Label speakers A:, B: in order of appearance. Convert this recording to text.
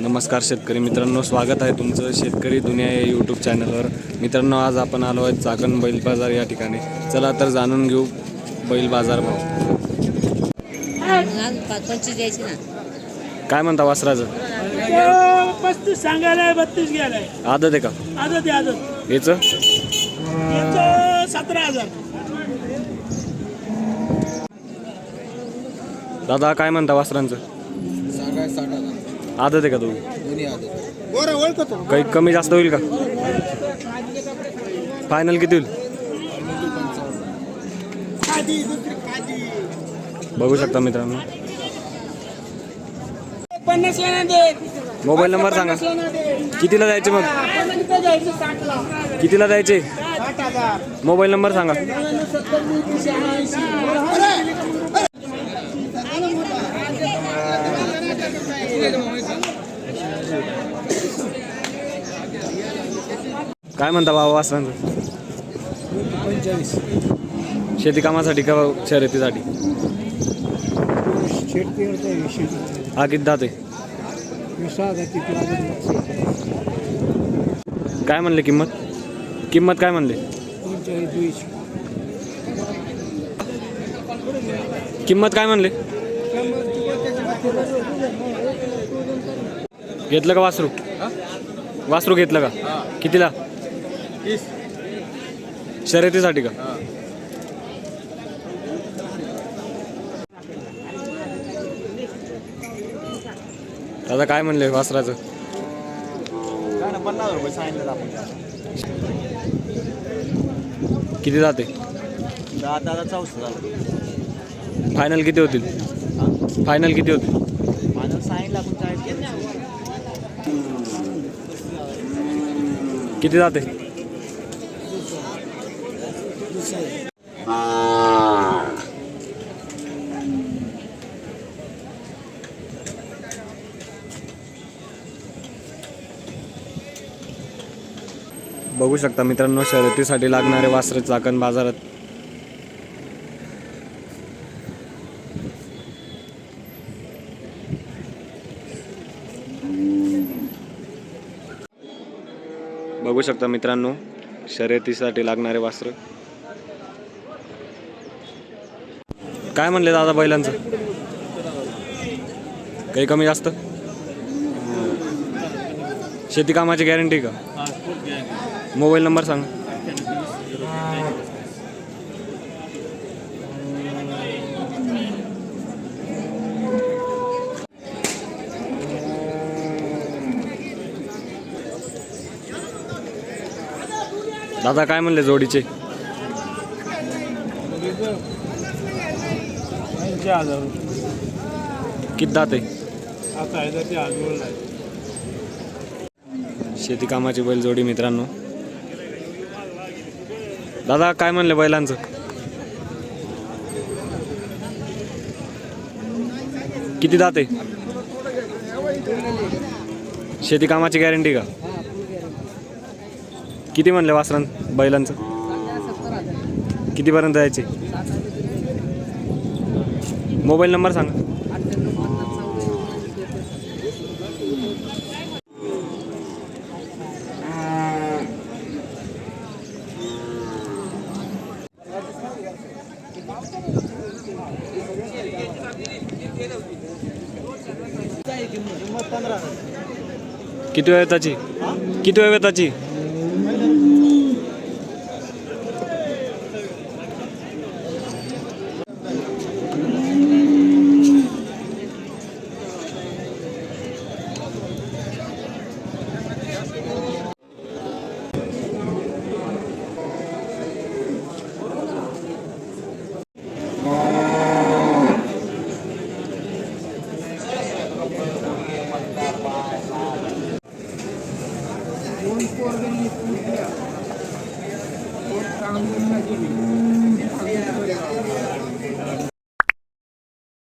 A: नमस्कार शेतकरी मित्रांनो स्वागत आहे तुमचं शेतकरी दुनिया या यूट्यूब चॅनलवर मित्रांनो आज आपण आलो आहे चाकण बैल बाजार या ठिकाणी. चला तर जाणून घेऊ बैल बाजार भाव.
B: आज पाच पंचवीस द्यायची ना.
A: काय म्हणता वासराचं
C: पस्तीस सांगायला बत्तीस गेलाय
A: आदत आहे का?
C: आदत आहे आदत.
A: याचं?
C: याचं सतरा हजार.
A: दादा काय म्हणता वासरांचं?
D: सांगाय साठ
A: आदत आहे का
D: ओळखतो.
A: काही कमी जास्त होईल का? फायनल किती होईल? बघू शकता मित्रांनो. मोबाईल नंबर सांगा. कितीला द्यायचे मग? कितीला
C: हजार.
A: मोबाईल नंबर सांगा. काय म्हणता बाबा वासरांचं?
D: पंचेचाळीस
A: शेती कामासाठी का शर्यतीसाठी?
D: शेतकरी
A: हा किती दाते काय म्हणले किंमत? किंमत काय म्हणले? किंमत काय म्हणले? घेतलं का वासरू? वासरू घेतलं का? कितीला? शर्यतीसाठी का? दादा काय म्हणले वासराचं? किती जाते? फायनल किती होतील? फायनल किती होतील?
D: माझं सांगितलं आपण चाळीस
A: किती जाते? बघू शकता मित्रांनो शर्यतीसाठी लागणारे वासरे चाकण बाजारात. बघू शकता मित्रांनो शर्यतीसाठी लागणारे वास्त्र. काय म्हणले दादा बैलांचं? काही कमी जास्त? शेती कामाची गॅरंटी का? मोबाईल नंबर सांग. दादा काय म्हणले जोडीचे? किती दाते
C: आहे?
A: शेती कामाची बैल जोडी मित्रांनो. दादा काय म्हणले बैलांचं? किती दाते शेती कामाची गॅरंटी का? किती म्हणले वासरां बैलांचं? कितीपर्यंत जायचे? मोबाईल नंबर सांगा. किती वेळ त्याची किती वेळ त्याची Lumpur ni Lumpur Lumpur Lumpur Lumpur